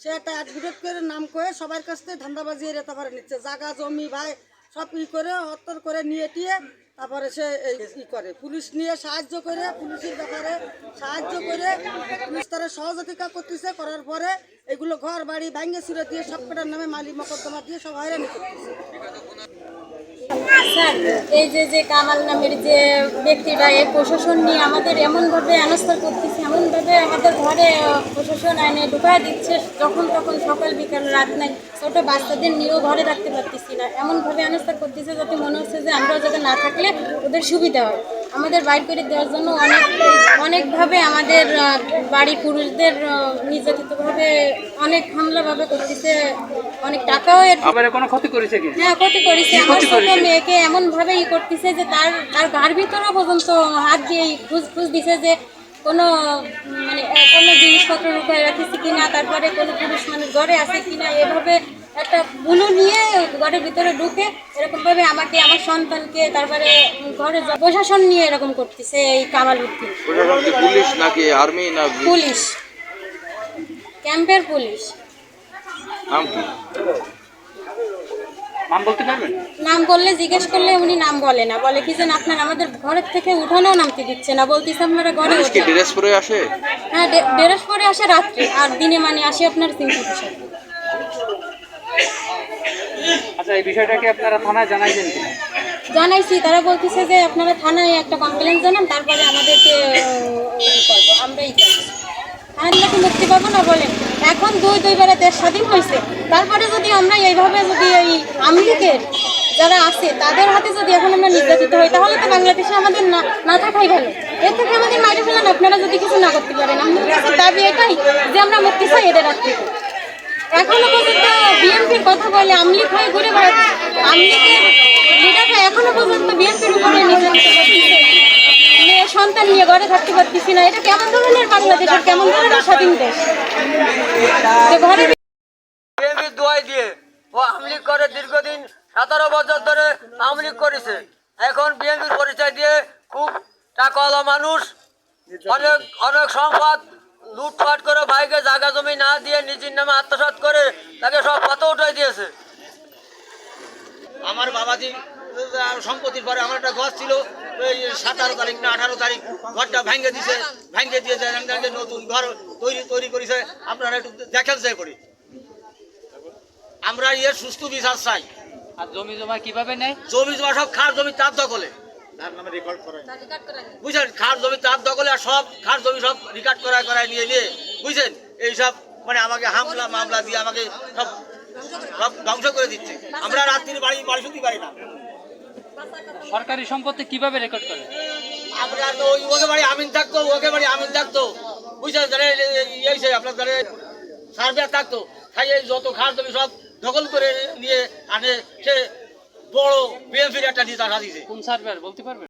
সে একটা অ্যাডভোকেট করে নাম করে সবার কাছ থেকে ধান্দাবাজি রেতে পারে নিচ্ছে। জাগা জমি ভাই, সব ই করে হত্তর করে নিয়ে টিয়ে তারপরে সে এই করে। পুলিশ নিয়ে সাহায্য করে, পুলিশের ব্যাপারে সাহায্য করে, পুলিশ তারা সহযোগিতা করতেছে, করার পরে এগুলো ঘর বাড়ি ভাঙ্গে ছিঁড়ে দিয়ে সব কটার নামে মালি মকদ্দমা দিয়ে সব হয়রানি করতেছে। এই যে যে কামাল নামের যে ব্যক্তিটা, এই প্রশাসন নিয়ে আমাদের এমনভাবে অনাস্থার করতেছে, এমনভাবে আমাদের ঘরে প্রশাসন আইনে ঢুকায় দিচ্ছে, যখন তখন সকাল বিকাল রাত নাই, ছোটো বাচ্চাদের নিয়েও ঘরে রাখতে পারতেছি না। এমনভাবে অনাস্থার করতেছে যাতে মনে হচ্ছে যে আমরা যাতে না থাকলে ওদের সুবিধা হয় আমাদের বাইর করে দেওয়ার জন্য অনেক অনেকভাবে আমাদের বাড়ির পুরুষদের নির্যাতিতভাবে অনেক হামলাভাবে করতেছে অনেক টাকাও এর কোনো ক্ষতি করেছে কি? হ্যাঁ ক্ষতি করেছে। আমার ছোট মেয়েকে এমনভাবে ই করতেছে যে তার তার গার ভিতরেও পর্যন্ত হাত দিয়ে খুঁজ খুঁজ দিছে যে কোনো মানে কোনো জিনিসপত্র লুকায় রাখিছে কিনা তারপরে কোনো পুরুষ মানুষ ঘরে আছে কিনা এভাবে একটা বুলু নিয়ে ঘরের ভিতরে ঢুকে এরকমভাবে আমাকে আমার সন্তানকে তারপরে ঘরে প্রশাসন নিয়ে এরকম করতেছে এই কামাল উদ্দিন। পুলিশ নাকি আর্মি না পুলিশ। ক্যাম্পের পুলিশ। নাম কি? নাম বলতে পারবেন? নাম বললে জিজ্ঞেস করলে উনি নাম বলে না। বলে কি যেন আপনার আমাদের ঘরের থেকে উঠানেও নামতে দিচ্ছে না। বলতেছে আপনারা ঘরে কি ড্রেস পরে আসে? হ্যাঁ ডেরাস পরে আসে রাত্রে। আর দিনে মানে আসে আপনার সাথে আচ্ছা এই বিষয়টাকে আপনারা থানায় জানাইছেন কিনা? জানাইছি, তারা বলতেছে যে আপনারা থানায় একটা কমপ্লেন জানান, তারপরে আমাদেরকে করব, আমরাই কি মুক্তি পাবো না বলেন? এখন দুই দুইবারে দেশ স্বাধীন হয়েছে, তারপরে যদি আমরা এইভাবে যদি এই আমলিকের যারা আছে, তাদের হাতে যদি এখন আমরা নির্যাতিত হই, তাহলে তো বাংলাদেশে আমাদের না না থাকাই ভালো। এর থেকে আমাদের মাইরে ফেলেন, আপনারা যদি কিছু না করতে পারেন, আমাদের দাবি এটাই যে আমরা মুক্তি চাই এদের থেকে। এখনও পর্যন্ত বিএনপির কথা বলে আমলিক হয়ে ঘুরে বেড়াচ্ছে। এখনও পর্যন্ত বিএনপির উপরে সন্তান নিয়ে ঘরে থাকতে পারতেছি না। এটা কেমন ধরনের কেমন ধরনের স্বাধীন দেশ? দিয়ে ও আমলিগ করে দীর্ঘদিন সতেরো বছর ধরে আমলিগ করেছে। এখন বিএনপির পরিচয় দিয়ে খুব টাকাওয়ালা মানুষ, অনেক অনেক সম্পদ লুটপাট করে ভাইকে জায়গা জমি না দিয়ে নিজের নামে আত্মসাৎ করে তাকে সব পথে উঠাই দিয়েছে। আমার বাবাজি সম্পত্তির পরে আমার একটা ঘর ছিল ওই সাতারো তারিখ না আঠারো তারিখ ঘরটা ভেঙে দিছে ভেঙে দিয়েছে নতুন ঘর তৈরি তৈরি করেছে। আপনারা একটু দেখেন যে করি। আমরা এর সুস্থ বিচার চাই। আর জমি জমা কীভাবে নেয়? জমি জমা সব খার জমি তার দখলে। বুঝছেন? খার জমি তার দখলে আর সব খার জমি সব রেকর্ড করায় করায় নিয়ে নিয়ে। বুঝছেন? এইসব মানে আমাকে হামলা মামলা দিয়ে আমাকে সব সব ধ্বংস করে দিচ্ছে। আমরা রাত্রির বাড়ি বাড়ি শুনতে পারি না। সরকারি সম্পত্তি কীভাবে রেকর্ড করে? আমরা তো ওই ওকে বাড়ি আমিন থাকতো ওকে বাড়ি আমিন থাকতো। বুঝছেন? যারা এই সে আপনার যারা সার্ভে থাকতো। তাই এই যত খাস জমি সব দখল করে নিয়ে আনে সে বড় বিএনপির একটা নেতা সাজিয়েছে কোন সার্ভেয়ার বলতে পারবেন?